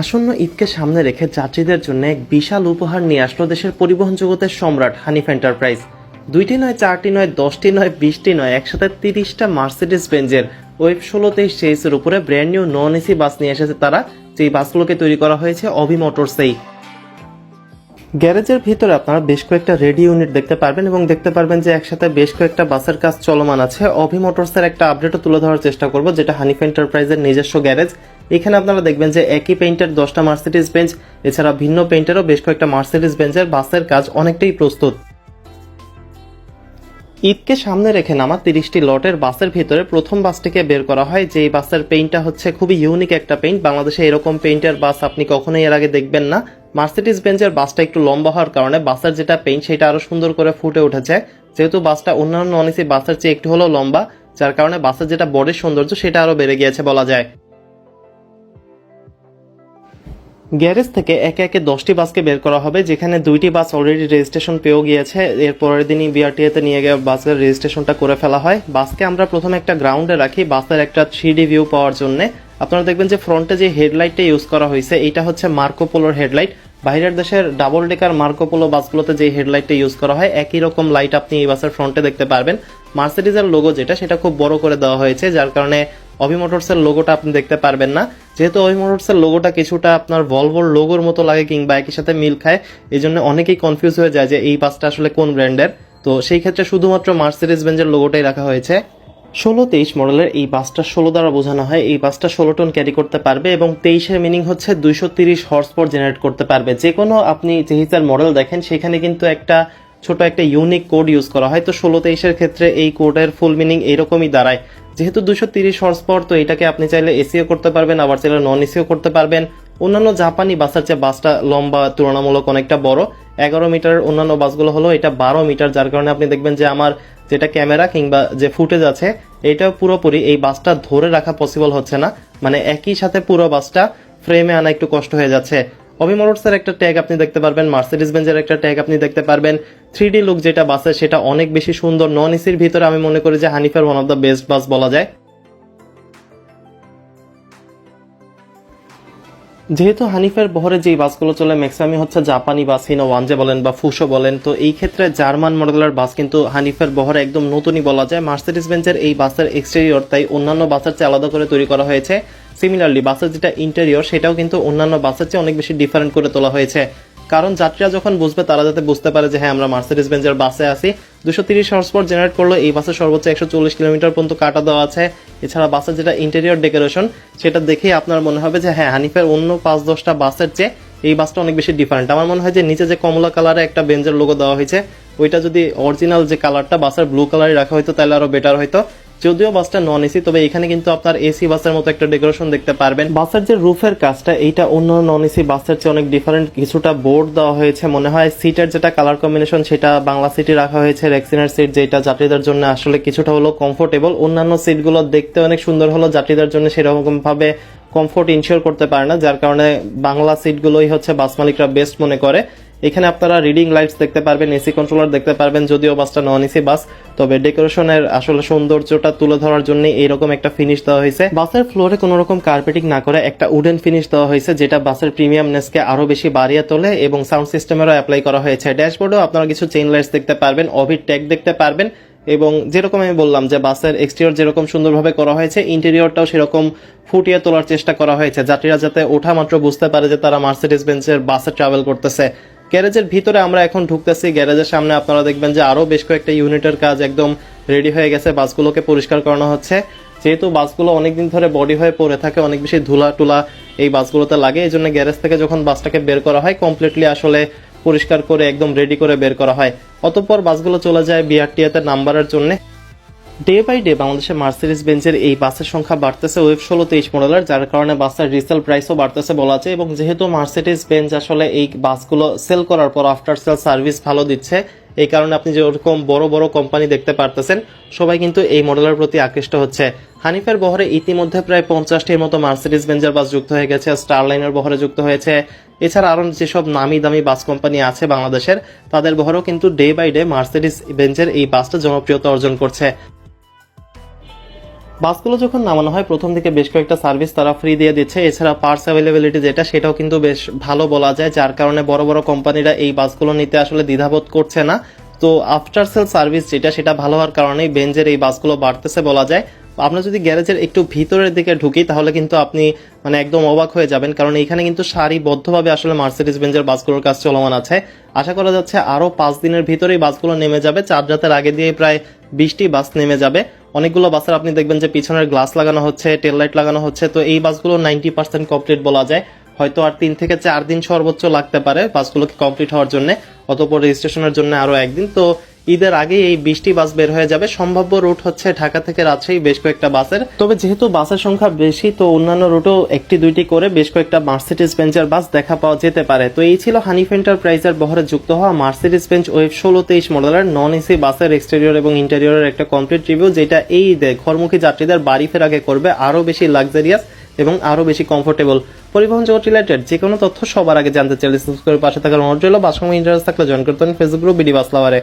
আসন্ন ঈদকে সামনে রেখে যাত্রীদের জন্য এক বিশাল উপহার নিয়ে আসলো দেশের পরিবহন জগতের সম্রাট হানিফ এন্টারপ্রাইজ। দুইটি নয়, চারটি নয়, দশটি নয়, বিশটি নয়, একসাথে তিরিশটা মার্সিডিস বেঞ্জের ওয়েব ষোলো তেইশ চেইসের উপরে brand new non AC bus নিয়ে এসেছে তারা, যেই বাসগুলোকে তৈরি করা হয়েছে অভি মোটরসেই। গ্যারেজের ভিতরে আপনারা বেশ কয়েকটা রেডি ইউনিট দেখতে পারবেন এবং দেখতে পারবেন যে একসাথে বেশ কয়েকটা বাসের কাজ চলমান আছে। অভি মোটরসের একটা আপডেটও তুলে ধরার চেষ্টা করব, যেটা হানিফ এন্টারপ্রাইজের নিজস্ব গ্যারেজ। এখানে আপনারা দেখবেন যে একই পেইন্টের দশটা মার্সিডিস বেঞ্চ এছাড়া ভিন্ন পেইন্টেরও বেশ কয়েকটা মার্সিডিস বেঞ্চের বাসের কাজ অনেকটাই প্রস্তুত। ঈদকে সামনে রেখে নামা তিরিশটি লটের বাসের ভিতরে প্রথম বাসটিকে বের করা হয় যে বাসের পেইন্টটা হচ্ছে খুবই ইউনিক একটা পেইন্ট বাংলাদেশে এরকম পেইন্টের বাস আপনি কখনোই এর আগে দেখবেন না। মার্সিডিস বেঞ্চের বাসটা একটু লম্বা হওয়ার কারণে বাসের যেটা পেইন্ট সেটা আরও সুন্দর করে ফুটে উঠেছে। যেহেতু বাসটা অন্যান্য এসি বাসের চেয়ে একটু হলেও লম্বা, যার কারণে বাসের যেটা বডির সৌন্দর্য সেটা আরও বেড়ে গিয়েছে বলা যায়। গ্যারেজ থেকে একে একে দশটি বাসকে বের করা হবে, যেখানে দুইটি বাস অলরেডি রেজিস্ট্রেশন পেয়েও গিয়েছে। এর পরের দিনই বিআরটিএতে নিয়ে গিয়ে বাসের রেজিস্ট্রেশনটা করে ফেলা হয়। বাসকে আমরা প্রথমে একটা গ্রাউন্ডে রাখি, বাসের একটা থ্রি ভিউ পাওয়ার জন্য। আপনারা দেখবেন যে ফ্রন্টে যে হেডলাইটটা ইউজ করা হয়েছে এটা হচ্ছে মার্কোপোলোর হেডলাইট বাইরের দেশের ডাবল ডেকার মার্কোপোলো বাসগুলোতে যে হেডলাইটটা ইউজ করা হয়, একই রকম লাইট আপনি এই বাসের ফ্রন্টে দেখতে পারবেন। মার্সিডিজের লোগো যেটা, সেটা খুব বড় করে দেওয়া হয়েছে, যার কারণে অভি মোটরসের লোগোটা আপনি দেখতে পারবেন না। যেহেতু অভি মোটরসের লোগোটা কিছুটা আপনার ভলভোর লোগোর মতো লাগে কিংবা একই সাথে মিল খায় এই জন্য অনেকেই কনফিউজ হয়ে যায় যে এই বাসটা আসলে কোন ব্র্যান্ডের তো সেই ক্ষেত্রে শুধুমাত্র মার্সিডিজ বেঞ্জের লোগোটাই রাখা হয়েছে। ষোলো তেইশ মডেলের এই বাসটা ষোলো দ্বারা বোঝানো হয়, এই বাসটা ষোলো টন ক্যারি করতে পারবে এবং তেইশের মিনিং হচ্ছে দুইশো তিরিশ হর্স জেনারেট করতে পারবে। যে কোনো আপনি যেহিসার মডেল দেখেন, সেখানে কিন্তু একটা ছোট একটা ইউনিক কোড ইউজ করা হয়। তো ষোলো তেইশের ক্ষেত্রে এই কোডের ফুল মিনিং এইরকমই দাঁড়ায়। যেহেতু দুশো তিরিশ হর্স পাওয়ার তো এটাকে আপনি চাইলে এসিও করতে পারবেন, আবার চাইলে নন এসিও করতে পারবেন। অন্যান্য জাপানি বাসের চেয়ে বাসটা লম্বা, তুলনামূলক অনেকটা বড়। এগারো মিটার অন্যান্য বাসগুলো হলো এটা বারো মিটার, যার কারণে আপনি দেখবেন যে আমার যেটা ক্যামেরা কিংবা যে ফুটেজ আছে এটা পুরোপুরি এই বাসটা ধরে রাখা পসিবল হচ্ছে না। মানে একই সাথে পুরো বাসটা ফ্রেমে আনা একটু কষ্ট হয়ে যাচ্ছে। অভি মোটরসের একটা ট্যাগ আপনি দেখতে পারবেন মার্সিডিস বেঞ্জের একটা ট্যাগ আপনি দেখতে পারবেন। থ্রি ডি লুক যেটা বাসে, সেটা অনেক বেশি সুন্দর। নন এসির ভিতরে আমি মনে করি যে হানিফার one of the best bus বলা যায়। যেহেতু হানিফের বহরে যেই বাসগুলো চলে ম্যাক্সিমামই হচ্ছে জাপানি বাস হিনো ওয়ানজে বলেন বা ফুসো বলেন, তো এই ক্ষেত্রে জার্মান মডেলের বাস কিন্তু হানিফের বহরে একদম নতুনই বলা যায়। মার্সিডিস বেঞ্চের এই বাসের এক্সটেরিয়র তাই অন্যান্য বাসের চেয়ে আলাদা করে তৈরি করা হয়েছে। সিমিলারলি বাসের যেটা ইন্টেরিয়র সেটাও কিন্তু অন্যান্য বাসের চেয়ে অনেক বেশি ডিফারেন্ট করে তোলা হয়েছে। কারণ যাত্রীরা যখন বুঝবে, তারা যাতে বুঝতে পারে যে হ্যাঁ আমরা মার্সিডিস বেঞ্চের বাসে আছি। দুশো তিরিশ হর্স জেনারেট করল এই বাসে সর্বোচ্চ একশো চল্লিশ কিলোমিটার পর্যন্ত কাটা দেওয়া আছে। এছাড়া বাসের যেটা ইন্টেরিয়র ডেকোরেশন সেটা দেখেই আপনার মনে হবে যে হ্যাঁ হানিফের অন্য পাঁচ, দশটা বাসের চেয়ে এই বাসটা অনেক বেশি ডিফারেন্ট আমার মনে হয় যে, নিচে যে কমলা কালারে একটা বেঞ্জের লোগো দেওয়া হয়েছে, ওইটা যদি অরিজিনাল যে কালারটা বাসের ব্লু কালারে রাখা হয়তো, তাহলে আরও বেটার হয়তো। যদিও বাসটা নন এসি তবে এখানে কিন্তু আপনার এসি বাসের মতো একটা ডেকোরেশন দেখতে পারবেন। বাসের যে রুফের কাজটা, এইটা অন্য নন এসি বাসের চেয়ে অনেক ডিফারেন্ট কিছুটা বোর্ড দেওয়া হয়েছে মনে হয়। সিটের যেটা কালার কম্বিনেশন সেটা বাংলা সিটি রাখা হয়েছে। রেক্সিনার সিট যেটা যাত্রীদের জন্য আসলে কিছুটা হলো কমফোর্টেবল অন্যান্য সিটগুলো দেখতে অনেক সুন্দর হলো যাত্রীদের জন্য সেরকম ভাবে কমফোর্ট ইনশিওর করতে পারে না, যার কারণে বাংলা সিটগুলোই হচ্ছে বাস মালিকরা বেস্ট মনে করে। এখানে আপনারা রিডিং লাইটস দেখতে পারবেন এসি কন্ট্রোলার দেখতে পারবেন, যদিও বাসটা নন এসি বাস তবে ডেকোরেশনের আসলে সৌন্দর্যটা তুলে ধরার জন্য এইরকম একটা ফিনিশ দেওয়া হয়েছে। বাসের ফ্লোরে কোনো রকম কার্পেটিং না করে একটা উডেন ফিনিশ দেওয়া হয়েছে, যেটা বাসের প্রিমিয়ামনেসকে আরও বেশি বাড়িয়ে তোলে এবং সাউন্ড সিস্টেমেরও অ্যাপ্লাই করা হয়েছে। ড্যাশবোর্ডেও আপনারা কিছু চেইন লাইটস দেখতে পারবেন অভির ট্যাগ দেখতে পারবেন এবং যেরকম আমি বললাম যে বাসের এক্সটেরিয়র যেরকম সুন্দরভাবে করা হয়েছে ইন্টেরিয়রটাও সেরকম ফুটিয়ে তোলার চেষ্টা করা হয়েছে। যাত্রীরা যাতে ওঠা মাত্র বুঝতে পারে যে তারা মার্সিডিস বেঞ্চের বাসে ট্রাভেল করতেছে। গ্যারেজের ভিতরে আমরা এখন ঢুকতেছি। গ্যারেজের সামনে আপনারা দেখবেন যে আরও বেশ কয়েকটা ইউনিটের কাজ একদম রেডি হয়ে গেছে। বাসগুলোকে পরিষ্কার করানো হচ্ছে। যেহেতু বাসগুলো অনেকদিন ধরে বডি হয়ে পড়ে থাকে, অনেক বেশি ধুলা টুলা এই বাসগুলোতে লাগে, এই জন্য গ্যারেজ থেকে যখন বাসটাকে বের করা হয় কমপ্লিটলি আসলে পরিষ্কার করে, একদম রেডি করে বের করা হয়। অতঃপর বাসগুলো চলে যায় বিআরটিএতে নাম্বারের জন্য। ডে বাই ডে বাংলাদেশে মার্সিডিস বেঞ্চের এই বাসের সংখ্যা বাড়তেছে। ওয়েব ষোলো তেইশ মডেলের যার কারণে বাসের রিসেল প্রাইসও বাড়তেছে বলা যায় এবং যেহেতু মার্সিডিস বেঞ্চ আসলে এই বাসগুলো সেল করার পর আফটার সেল সার্ভিস ভালো দিচ্ছে, এই কারণে আপনি যে ওরকম বড় বড় কোম্পানি দেখতে পারতেছেন, সবাই কিন্তু এই মডেলের প্রতি আকৃষ্ট হচ্ছে। হানিফের বহরে ইতিমধ্যে প্রায় পঞ্চাশটির মতো মার্সিডিস বেঞ্জের বাস যুক্ত হয়ে গেছে স্টারলাইনের বহরে যুক্ত হয়েছে। এছাড়া আরও যেসব নামি দামি বাস কোম্পানি আছে বাংলাদেশের, তাদের বহরেও কিন্তু ডে বাই ডে মার্সিডিস বেঞ্জের এই বাসটা জনপ্রিয়তা অর্জন করছে। বাসগুলো যখন নামানো হয়, প্রথম দিকে বেশ কয়েকটা সার্ভিস তারা ফ্রি দিয়ে দিচ্ছে। এছাড়া পার্টস অ্যাভেলেবিলিটি যেটা, সেটাও কিন্তু বেশ ভালো বলা যায়, যার কারণে বড় বড় কোম্পানিরা এই বাসগুলো নিতে আসলে দ্বিধাবোধ করছে না। তো আফটার সেল সার্ভিস যেটা, সেটা ভালো হওয়ার কারণেই বেঞ্জের এই বাসগুলো বাড়তেছে বলা যায়। আমরা যদি গ্যারেজের একটু ভিতরের দিকে ঢুকি, তাহলে কিন্তু আপনি মানে একদম অবাক হয়ে যাবেন। কারণ এইখানে কিন্তু সারিবদ্ধভাবে আসলে মার্সিডিস বেঞ্জের বাসগুলোর কাজ চলমান আছে। আশা করা যাচ্ছে আরও পাঁচ দিনের ভিতরেই বাসগুলো নেমে যাবে। চার রাতের আগে দিয়ে প্রায় বিশটি বাস নেমে যাবে। অনেকগুলো বাসের আপনি দেখবেন যে পিছনের গ্লাস লাগানো হচ্ছে টেল লাইট লাগানো হচ্ছে। তো এই বাসগুলো নাইনটি পার্সেন্ট কমপ্লিট বলা যায়। হয়তো আর তিন থেকে চার দিন সর্বোচ্চ লাগতে পারে বাসগুলোকে কমপ্লিট হওয়ার জন্য। অতপর রেজিস্ট্রেশনের জন্য আরও একদিন। তো ঈদের আগে এই বিশটি বাস বের হয়ে যাবে। সম্ভাব্য রুট হচ্ছে ঢাকা থেকে রাজশাহী, বেশ কয়েকটা বাসের। তবে যেহেতু বাসের সংখ্যা বেশি, তো অন্যান্য রুটও একটি দুইটি করে বেশ কয়েকটা মার্সিডিস বেঞ্চের বাস দেখা পাওয়া যেতে পারে। তো এই ছিল হানিফ এন্টারপ্রাইজের বহরে যুক্ত হওয়া মার্সিডিস বেঞ্চ ওয়েব ষোলো তেইশ মডেলের নন এসি বাসের এক্সটেরিয়র এবং ইন্টেরিয়রের একটা কমপ্লিট রিভিউ যেটা এই ঈদে ঘরমুখী যাত্রীদের বাড়ি ফের আগে করবে আরও বেশি লাক্সারিয়াস এবং আরও বেশি কমফোর্টেবল পরিবহন জগৎ রিলেটেড যে কোনো তথ্য সবার আগে জানতে চাইলে সাবস্ক্রাইব করে পাশে থাকার অনুরোধ রইল। বাস সময় ইন্টারেস্ট থাকলে জয়েন করতেন ফেসবুক গ্রুপ বিডি বাস লাভারে